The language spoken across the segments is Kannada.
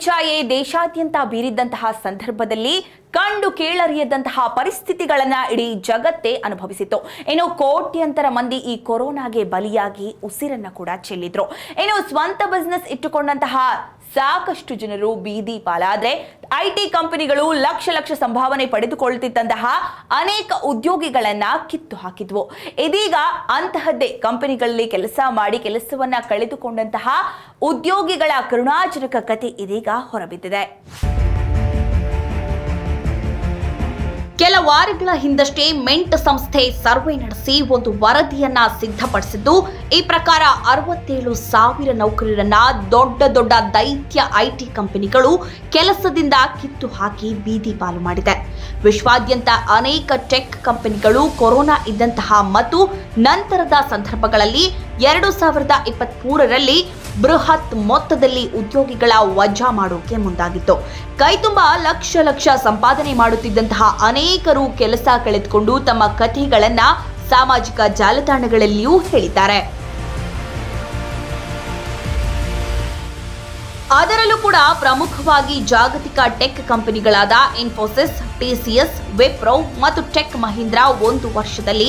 ಛಾಯೆ ದೇಶಾದ್ಯಂತ ಬೀರಿದ್ದಂತಹ ಸಂದರ್ಭದಲ್ಲಿ ಕಂಡು ಕೇಳರಿಯದಂತಹ ಪರಿಸ್ಥಿತಿಗಳನ್ನ ಇಡೀ ಜಗತ್ತೇ ಅನುಭವಿಸಿತ್ತು. ಇನ್ನು ಕೋಟ್ಯಂತರ ಮಂದಿ ಈ ಕೊರೋನಾಗೆ ಬಲಿಯಾಗಿ ಉಸಿರನ್ನ ಕೂಡ ಚೆಲ್ಲಿದ್ರು. ಇನ್ನು ಸ್ವಂತ ಬಿಸ್ನೆಸ್ ಇಟ್ಟುಕೊಂಡಂತಹ ಸಾಕಷ್ಟು ಜನರು ಬೀದಿ ಪಾಲಾದ್ರೆ ಐಟಿ ಕಂಪನಿಗಳು ಲಕ್ಷ ಲಕ್ಷ ಸಂಭಾವನೆ ಪಡೆದುಕೊಳ್ಳುತ್ತಿದ್ದಂತಹ ಅನೇಕ ಉದ್ಯೋಗಿಗಳನ್ನ ಕಿತ್ತು ಹಾಕಿದ್ವು. ಇದೀಗ ಅಂತಹದ್ದೇ ಕಂಪನಿಗಳಲ್ಲಿ ಕೆಲಸ ಮಾಡಿ ಕೆಲಸವನ್ನ ಕಳೆದುಕೊಂಡಂತಹ ಉದ್ಯೋಗಿಗಳ ಕರುಣಾಜನಕ ಕತೆ ಇದೀಗ ಹೊರಬಿದ್ದಿದೆ. ಕೆಲ ವಾರಗಳ ಹಿಂದಷ್ಟೇ ಮೆಂಟ್ ಸಂಸ್ಥೆ ಸರ್ವೆ ನಡೆಸಿ ಒಂದು ವರದಿಯನ್ನ ಸಿದ್ಧಪಡಿಸಿದ್ದು, ಈ ಪ್ರಕಾರ ಅರವತ್ತೇಳು ಸಾವಿರ ನೌಕರರನ್ನ ದೊಡ್ಡ ದೊಡ್ಡ ದೈತ್ಯ ಐಟಿ ಕಂಪನಿಗಳು ಕೆಲಸದಿಂದ ಕಿತ್ತು ಹಾಕಿ ಬೀದಿ ಪಾಲು ಮಾಡಿದೆ. ವಿಶ್ವಾದ್ಯಂತ ಅನೇಕ ಟೆಕ್ ಕಂಪನಿಗಳು ಕೊರೋನಾ ಇದ್ದಂತಹ ಮತ್ತು ನಂತರದ ಸಂದರ್ಭಗಳಲ್ಲಿ ಎರಡು ಸಾವಿರದ ಇಪ್ಪತ್ತ್ ಮೂರರಲ್ಲಿ ಬೃಹತ್ ಮೊತ್ತದಲ್ಲಿ ಉದ್ಯೋಗಿಗಳ ವಜಾ ಮಾಡೋಕೆ ಮುಂದಾಗಿತ್ತು. ಕೈತುಂಬ ಲಕ್ಷ ಲಕ್ಷ ಸಂಪಾದನೆ ಮಾಡುತ್ತಿದ್ದಂತಹ ಅನೇಕರು ಕೆಲಸ ಕಳೆದುಕೊಂಡು ತಮ್ಮ ಕಥೆಗಳನ್ನ ಸಾಮಾಜಿಕ ಜಾಲತಾಣಗಳಲ್ಲಿಯೂ ಹೇಳಿದ್ದಾರೆ. ಅದರಲ್ಲೂ ಕೂಡ ಪ್ರಮುಖವಾಗಿ ಜಾಗತಿಕ ಟೆಕ್ ಕಂಪನಿಗಳಾದ ಇನ್ಫೋಸಿಸ್ ಟಿಸಿಎಸ್ ವೆಪ್ರೋ ಮತ್ತು ಟೆಕ್ ಮಹೀಂದ್ರಾ ಒಂದು ವರ್ಷದಲ್ಲಿ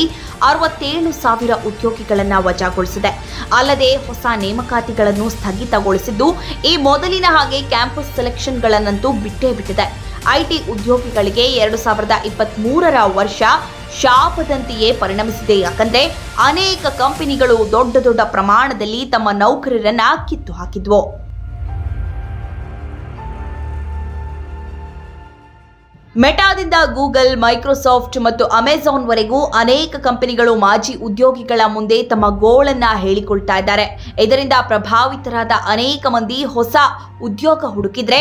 ಅರವತ್ತೇಳು ಸಾವಿರ ಉದ್ಯೋಗಿಗಳನ್ನು ವಜಾಗೊಳಿಸಿದೆ. ಅಲ್ಲದೆ ಹೊಸ ನೇಮಕಾತಿಗಳನ್ನು ಸ್ಥಗಿತಗೊಳಿಸಿದ್ದು ಈ ಮೊದಲಿನ ಹಾಗೆ ಕ್ಯಾಂಪಸ್ ಸೆಲೆಕ್ಷನ್ಗಳನ್ನಂತೂ ಬಿಟ್ಟೇ ಬಿಟ್ಟಿದೆ. ಐಟಿ ಉದ್ಯೋಗಿಗಳಿಗೆ ಎರಡು ಸಾವಿರದ ಇಪ್ಪತ್ತ್ ಮೂರರ ವರ್ಷ ಶಾಪದಂತೆಯೇ ಪರಿಣಮಿಸಿದೆ. ಯಾಕಂದ್ರೆ ಅನೇಕ ಕಂಪನಿಗಳು ದೊಡ್ಡ ದೊಡ್ಡ ಪ್ರಮಾಣದಲ್ಲಿ ತಮ್ಮ ನೌಕರರನ್ನ ಕಿತ್ತು ಹಾಕಿದ್ವು ಮೆಟಾದಿಂದ ಗೂಗಲ್ ಮೈಕ್ರೋಸಾಫ್ಟ್ ಮತ್ತು ಅಮೆಜಾನ್ವರೆಗೂ ಅನೇಕ ಕಂಪನಿಗಳು ಮಾಜಿ ಉದ್ಯೋಗಿಗಳ ಮುಂದೆ ತಮ್ಮ ಗೋಳನ್ನ ಹೇಳಿಕೊಳ್ತಾ ಇದ್ದಾರೆ. ಇದರಿಂದ ಪ್ರಭಾವಿತರಾದ ಅನೇಕ ಮಂದಿ ಹೊಸ ಉದ್ಯೋಗ ಹುಡುಕಿದ್ರೆ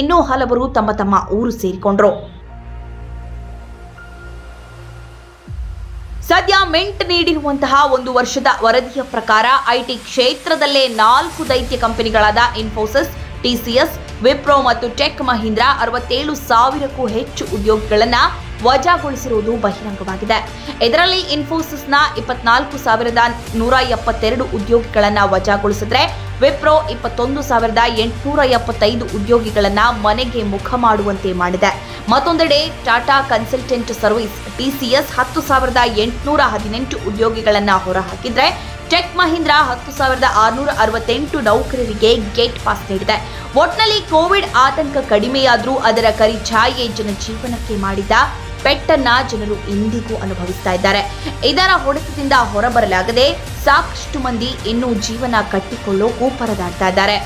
ಇನ್ನೂ ಹಲವರು ತಮ್ಮ ತಮ್ಮ ಊರು ಸೇರಿಕೊಂಡ್ರು. ಸದ್ಯ ಮೆಂಟ್ ನೀಡಿರುವಂತಹ ಒಂದು ವರ್ಷದ ವರದಿಯ ಪ್ರಕಾರ ಐಟಿ ಕ್ಷೇತ್ರದಲ್ಲೇ ನಾಲ್ಕು ದೈತ್ಯ ಕಂಪನಿಗಳಾದ ಇನ್ಫೋಸಿಸ್ ಟಿಸಿಎಸ್ ವಿಪ್ರೋ ಮತ್ತು ಟೆಕ್ ಮಹೀಂದ್ರ ಅರವತ್ತೇಳು ಸಾವಿರಕ್ಕೂ ಹೆಚ್ಚು ಉದ್ಯೋಗಿಗಳನ್ನು ವಜಾಗೊಳಿಸಿರುವುದು ಬಹಿರಂಗವಾಗಿದೆ. ಇದರಲ್ಲಿ ಇನ್ಫೋಸಿಸ್ನ ಇಪ್ಪತ್ನಾಲ್ಕು ಸಾವಿರದ ನೂರ ಎಪ್ಪತ್ತೆರಡು ಉದ್ಯೋಗಿಗಳನ್ನು ವಜಾಗೊಳಿಸಿದ್ರೆ, ವಿಪ್ರೋ ಇಪ್ಪತ್ತೊಂದು ಸಾವಿರದ ಎಂಟುನೂರ ಎಪ್ಪತ್ತೈದು ಉದ್ಯೋಗಿಗಳನ್ನು ಮನೆಗೆ ಮುಖ ಮಾಡುವಂತೆ ಮಾಡಿದೆ. ಮತ್ತೊಂದೆಡೆ ಟಾಟಾ ಕನ್ಸಲ್ಟೆಂಟ್ ಸರ್ವಿಸ್ ಟಿಸಿಎಸ್ ಹತ್ತು ಸಾವಿರದ ಎಂಟುನೂರ ಹದಿನೆಂಟು ಉದ್ಯೋಗಿಗಳನ್ನ ಹೊರಹಾಕಿದ್ರೆ ಟೆಕ್ ಮಹೀಂದ್ರಾ ಹತ್ತು ಸಾವಿರದ ಆರುನೂರ ಅರವತ್ತೆಂಟು ನೌಕರರಿಗೆ ಗೇಟ್ ಪಾಸ್ ನೀಡಿದೆ. ಒಟ್ನಲ್ಲಿ ಕೋವಿಡ್ ಆತಂಕ ಕಡಿಮೆಯಾದರೂ ಅದರ ಕರಿ ಛಾಯೆ ಜನಜೀವನಕ್ಕೆ ಮಾಡಿದ ಪೆಟ್ಟನ್ನ ಜನರು ಇಂದಿಗೂ ಅನುಭವಿಸ್ತಾ ಇದ್ದಾರೆ. ಇದರ ಹೊಡೆತದಿಂದ ಹೊರಬರಲಾಗದೆ ಸಾಕಷ್ಟು ಮಂದಿ ಇನ್ನೂ ಜೀವನ ಕಟ್ಟಿಕೊಳ್ಳೋಕು ಪರದಾಡ್ತಾ ಇದ್ದಾರೆ.